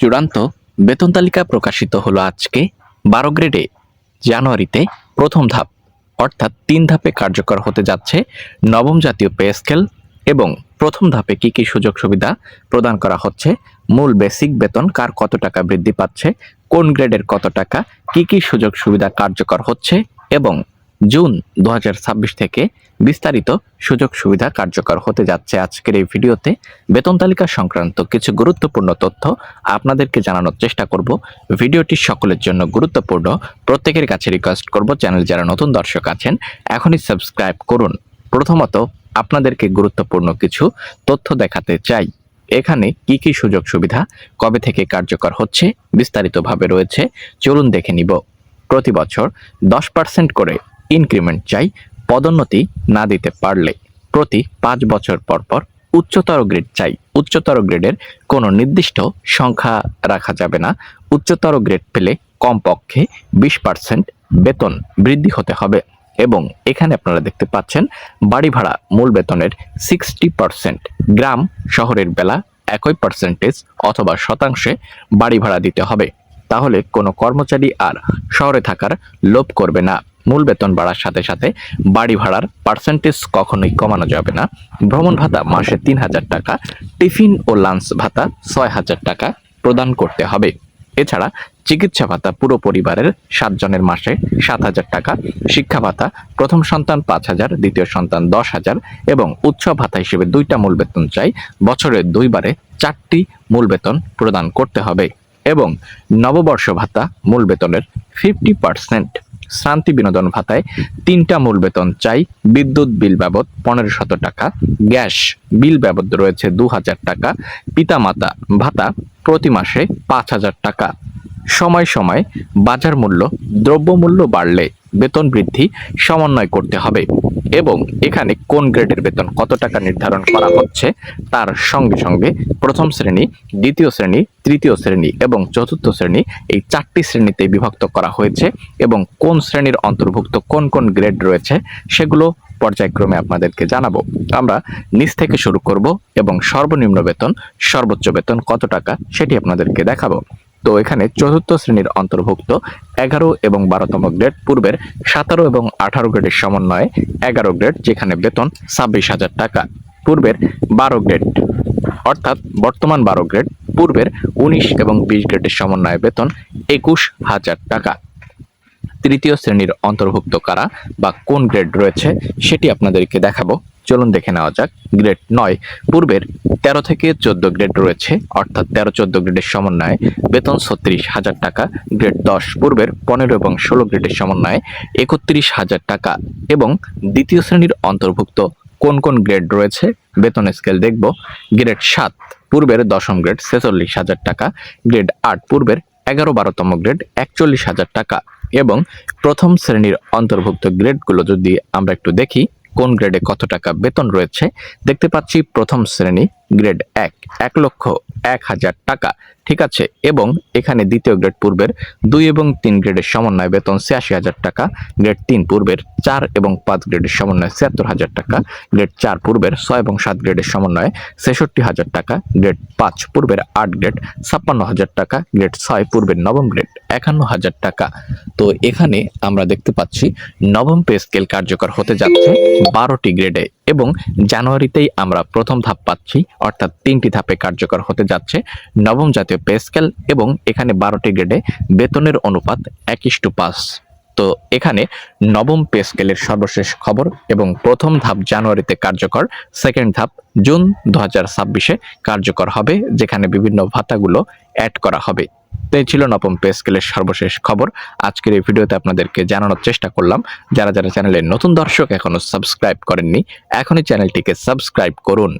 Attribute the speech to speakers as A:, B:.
A: চূড়ান্ত বেতন তালিকা প্রকাশিত হলো আজকে বারো গ্রেডে, জানুয়ারিতে প্রথম ধাপ, অর্থাৎ তিন ধাপে কার্যকর হতে যাচ্ছে নবম জাতীয় পে স্কেল এবং প্রথম ধাপে কি কি সুযোগ সুবিধা প্রদান করা হচ্ছে, মূল বেসিক বেতন কার কত টাকা বৃদ্ধি পাচ্ছে, কোন গ্রেডের কত টাকা, কি কি সুযোগ সুবিধা কার্যকর হচ্ছে এবং জুন দু হাজার ছাব্বিশ থেকে বিস্তারিত সুযোগ সুবিধা কার্যকর হতে যাচ্ছে আজকের এই ভিডিওতে। বেতন তালিকা সংক্রান্ত কিছু গুরুত্বপূর্ণ তথ্য আপনাদেরকে জানানোর চেষ্টা করব। ভিডিওটি সকলের জন্য গুরুত্বপূর্ণ। প্রত্যেকের কাছে রিকোয়েস্ট করব চ্যানেল যারা নতুন দর্শক আছেন, এখনই সাবস্ক্রাইব করুন। প্রথমত, আপনাদেরকে গুরুত্বপূর্ণ কিছু তথ্য দেখাতে চাই। এখানে কি কি সুযোগ সুবিধা, কবে থেকে কার্যকর হচ্ছে, বিস্তারিতভাবে রয়েছে, চলুন দেখে নিব। প্রতি বছর দশ পার্সেন্ট করে ইনক্রিমেন্ট চাই পদোন্নতি না দিতে পারলে। প্রতি পাঁচ বছর পর পর উচ্চতর গ্রেড চাই। উচ্চতর গ্রেডের কোনো নির্দিষ্ট সংখ্যা রাখা যাবে না। উচ্চতর গ্রেড পেলে কমপক্ষে বিশ পার্সেন্ট বেতন বৃদ্ধি হতে হবে। এবং এখানে আপনারা দেখতে পাচ্ছেন, বাড়ি ভাড়া মূল বেতনের সিক্সটি পার্সেন্ট, গ্রাম শহরের বেলা একই পার্সেন্টেজ অথবা শতাংশে বাড়ি ভাড়া দিতে হবে। তাহলে কোনো কর্মচারী আর শহরে থাকার লোভ করবে না। মূল বেতন বাড়ার সাথে সাথে বাড়ি ভাড়ার পার্সেন্টেজ কখনোই কমানো যাবে না। ভ্রমণ ভাতা মাসে তিন হাজার টাকা, টিফিন ও লাঞ্চ ভাতা ছয় হাজার টাকা প্রদান করতে হবে। এছাড়া চিকিৎসা ভাতা পুরো পরিবারের সাতজনের মাসে সাত হাজার টাকা, শিক্ষা ভাতা প্রথম সন্তান পাঁচ হাজার, দ্বিতীয় সন্তান দশ হাজার এবং উৎসব ভাতা হিসেবে দুইটা মূল বেতন চাই। বছরে দুইবারে চারটি মূল বেতন প্রদান করতে হবে এবং নববর্ষ ভাতা মূল বেতনের ফিফটি পার্সেন্ট শ্রান্তি বিনোদন ভাতায় তিনটা মূল বেতন চাই। বিদ্যুৎ বিল বাবদ পনেরো শত টাকা, গ্যাস বিল বাবদ রয়েছে দু হাজার টাকা, পিতামাতা ভাতা প্রতি মাসে পাঁচ হাজার টাকা। সময় সময় বাজার মূল্য, দ্রব্যমূল্য বাড়লে বেতন বৃদ্ধি সমন্বয় করতে হবে। এবং এখানে কোন গ্রেডের বেতন, কত টাকা নির্ধারণ করা হচ্ছে, তার সঙ্গে সঙ্গে প্রথম শ্রেণি, দ্বিতীয় শ্রেণি, তৃতীয় শ্রেণি এবং চতুর্থ শ্রেণি এই চারটি শ্রেণীতে বিভক্ত করা হয়েছে এবং কোন শ্রেণির অন্তর্ভুক্ত কোন কোন গ্রেড রয়েছে সেগুলো পর্যায়ক্রমে আপনাদেরকে জানাব। আমরা নিচ থেকে শুরু করব এবং সর্বনিম্ন বেতন, সর্বোচ্চ বেতন কত টাকা সেটি আপনাদেরকে দেখাবো। তো এখানে চতুর্থ শ্রেণির অন্তর্ভুক্ত এগারো এবং বারোতম গ্রেড পূর্বের সতেরো এবং আঠারো গ্রেডের সমন্বয়ে এগারো গ্রেড যেখানে বেতন ছাব্বিশ হাজার টাকা। পূর্বের বারো গ্রেড অর্থাৎ বর্তমান বারো গ্রেড পূর্বের উনিশ এবং বিশ গ্রেডের সমন্বয়ে বেতন একুশ হাজার টাকা। তৃতীয় শ্রেণির অন্তর্ভুক্ত কারা বা কোন গ্রেড রয়েছে, সেটি আপনাদেরকে দেখাবো। চলুন দেখে নেওয়া যাক, গ্রেড নয়। পূর্বের তেরো থেকে চোদ্দ গ্রেড রয়েছে, অর্থাৎ তেরো চোদ্দ গ্রেডের সমন্বয়ে বেতন ছত্রিশ হাজার টাকা, গ্রেড দশ। পূর্বের পনেরো এবং ষোলো গ্রেডের সমন্বয়ে একত্রিশ হাজার টাকা এবং দ্বিতীয় শ্রেণির অন্তর্ভুক্ত কোন কোন গ্রেড রয়েছে, বেতন স্কেল দেখব। গ্রেড সাত, পূর্বের দশম গ্রেড ছেচল্লিশ হাজার টাকা, গ্রেড আট, পূর্বের এগারো বারোতম গ্রেড একচল্লিশ হাজার টাকা এবং প্রথম শ্রেণির অন্তর্ভুক্ত গ্রেডগুলো যদি আমরা একটু দেখি কোন গ্রেডে কত টাকা বেতন রয়েছে? দেখতে পাচ্ছি প্রথম শ্রেণি, গ্রেড এক এক লক্ষ এক হাজার টাকা। ঠিক আছে, এবং এখানে দ্বিতীয় গ্রেড পূর্বের দুই এবং তিন গ্রেডের সমন্বয় বেতন ছিয়াশি হাজার টাকা, গ্রেড তিন পূর্বের চার এবং পাঁচ গ্রেডের সমন্বয়ে ছিয়াত্তর হাজার টাকা, গ্রেড চার পূর্বের ছয় এবং সাত গ্রেডের সমন্বয়ে ছেষট্টি হাজার টাকা, গ্রেড পাঁচ পূর্বের আট গ্রেড ছাপ্পান্ন হাজার টাকা, গ্রেড ছয় পূর্বের নবম গ্রেড। একান্ন হাজার টাকা। তো এখানে আমরা দেখতে পাচ্ছি নবম পে স্কেল কার্যকর হতে যাচ্ছে বারোটি গ্রেডে এবং জানুয়ারিতেই আমরা প্রথম ধাপ পাচ্ছি, অর্থাৎ তিনটি ধাপে কার্যকর হতে যাচ্ছে নবম জাতীয় পে স্কেল এবং এখানে বারোটি গ্রেডে বেতনের অনুপাত এক ইস্টু পাঁচ তো এখানে নবম পে স্কেলের সর্বশেষ খবর এবং প্রথম ধাপ জানুয়ারিতে কার্যকর, সেকেন্ড ধাপ জুন দু হাজার কার্যকর হবে, যেখানে বিভিন্ন ভাতাগুলো অ্যাড করা হবে। তো এই ছিল নবম পে স্কেলের সর্বশেষ খবর। আজকের এই ভিডিওতে আপনাদেরকে জানানোর চেষ্টা করলাম। যারা যারা চ্যানেলের নতুন দর্শক এখনও সাবস্ক্রাইব করেননি, এখনই চ্যানেলটিকে সাবস্ক্রাইব করুন।